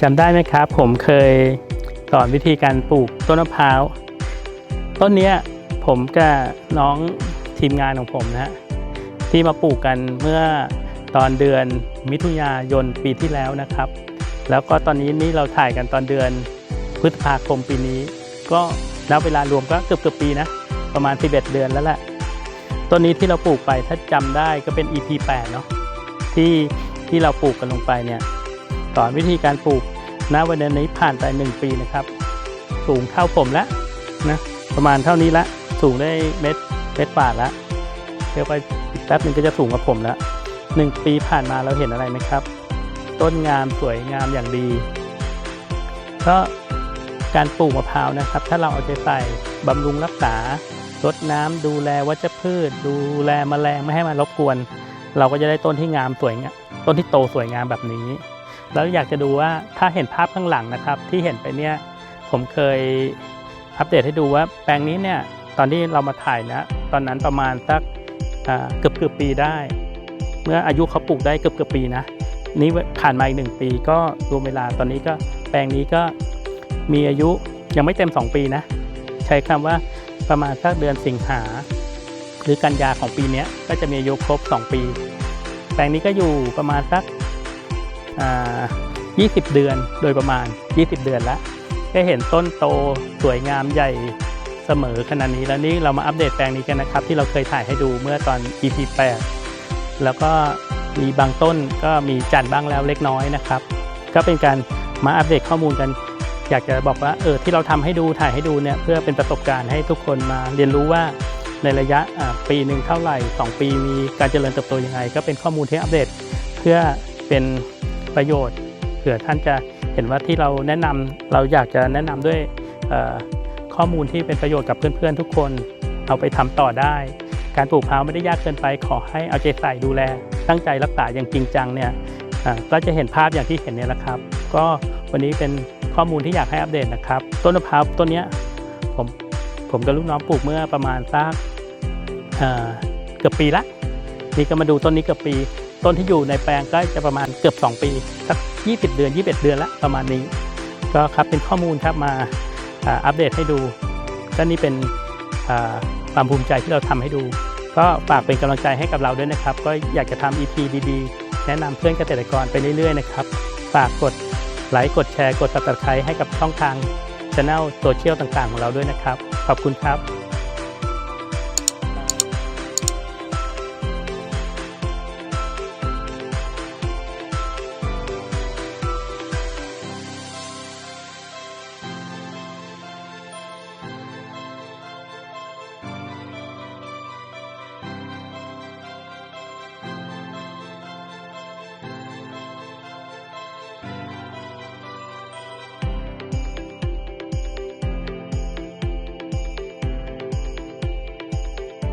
จำได้ไหมครับ ผมเคยสอนวิธีการปลูกต้นมะพร้าว ต้นนี้ผมกับน้องทีมงานของผมนะฮะที่มาปลูกกันเมื่อตอนเดือนมิถุนายนปีที่แล้วนะครับ แล้วก็ตอนนี้นี่เราถ่ายกันตอนเดือนพฤษภาคมปีนี้ ก็นับเวลารวมก็เกือบเกือบปีนะ ประมาณ 11 เดือนแล้วแหละต้นนี้ที่เราปลูกไปถ้าจำได้ก็เป็น EP 8 เนาะที่ที่เราปลูกกันลงไปเนี่ย สอนวิธีการปลูกณวันนี้ผ่านไป 1 ปีนะครับ สูงเท่าผมแล้วนะประมาณเท่านี้ละสูงได้เม็ดเม็ดปาดละเดี๋ยวไปอีกแป๊บนึงก็จะสูงกับผมแล้วหนึ่งปีผ่านมาเราเห็นอะไรไหมครับ ต้นงามสวยงามอย่างดีก็การปลูกมะพร้าวนะครับ ถ้าเราเอาใจใส่บำรุงรักษารดน้ำดูแลวัชพืช ดูแลแมลงไม่ให้มันรบกวน เราก็จะได้ต้นที่งามสวยงามต้นที่โตสวยงามแบบนี้ แล้วอยากจะดูว่าถ้าเห็นภาพข้างหลังนะครับ ที่เห็นไปเนี่ยผมเคยอัปเดตให้ดูว่าแปลงนี้เนี่ยตอนที่เรามาถ่ายนะ ตอนนั้นประมาณสักเกือบเกือบปีได้ เมื่ออายุเขาปลูกได้เกือบเกือบปีนะนี่ผ่านมาอีกหนึ่งปีก็รวมเวลาตอนนี้ก็แปลงนี้ก็มีอายุยังไม่เต็ม 2 ปีนะ ใช้คำว่าประมาณสักเดือนสิงหา หรือกันยาของปีนี้ก็จะมีอายุครบ 2 ปี แปลงนี้ก็อยู่ประมาณสัก 20 เดือนโดยประมาณ 20 เดือนและได้เห็นต้นโตสวยงามใหญ่เสมอขนาดนี้แล้วนี่เรามาอัปเดตแปลงนี้กันนะครับ ที่เราเคยถ่ายให้ดูเมื่อตอน EP 8แล้วก็มีบางต้นก็มีจันทร์บ้างแล้วเล็กน้อยนะครับ ก็เป็นการมาอัปเดตข้อมูลกัน อยากจะบอกว่าเออที่เราทำให้ดูถ่ายให้ดูเนี่ยเพื่อเป็นประสบการณ์ให้ทุกคนมาเรียนรู้ว่าในระยะปีหนึ่งเท่าไหร่ 2 ปีมีการเจริญเติบโตยังไง ก็เป็นข้อมูลที่อัปเดตเพื่อเป็น ประโยชน์เผื่อท่านจะเห็นว่าที่เราแนะนำเราอยากจะแนะนำด้วยข้อมูลที่เป็นประโยชน์กับเพื่อนๆทุกคนเอาไปทำต่อได้ การปลูกพร้าวไม่ได้ยากเกินไป ขอให้เอาใจใส่ดูแล ตั้งใจรักษาอย่างจริงจังเนี่ยอ่าก็จะเห็นภาพอย่างที่เห็นเนี่ยแหละครับ ก็วันนี้เป็นข้อมูลที่อยากให้อัปเดตนะครับ ต้นมะพร้าวต้นเนี้ยผมผมกับลูกน้องปลูกเมื่อประมาณสักเกือบปีละนี่ก็มาดูต้นนี้เกือบปี ต้นที่อยู่ในแปลงก็จะประมาณเกือบ 2 ปีสัก20 เดือน 21 เดือนละประมาณนี้ ก็ครับเป็นข้อมูลครับมาอัปเดตให้ดู ก็นี่เป็นความภูมิใจที่เราทำให้ดู ก็ฝากเป็นกำลังใจให้กับเราด้วยนะครับ ก็อยากจะทำ EP ดีๆ แนะนำเพื่อนเกษตรกรไปเรื่อยๆนะครับ ฝากกดไลค์กดแชร์กด subscribe ให้กับช่องทางช anel โซเชียลต่างๆ ของเราด้วยนะครับ ขอบคุณครับ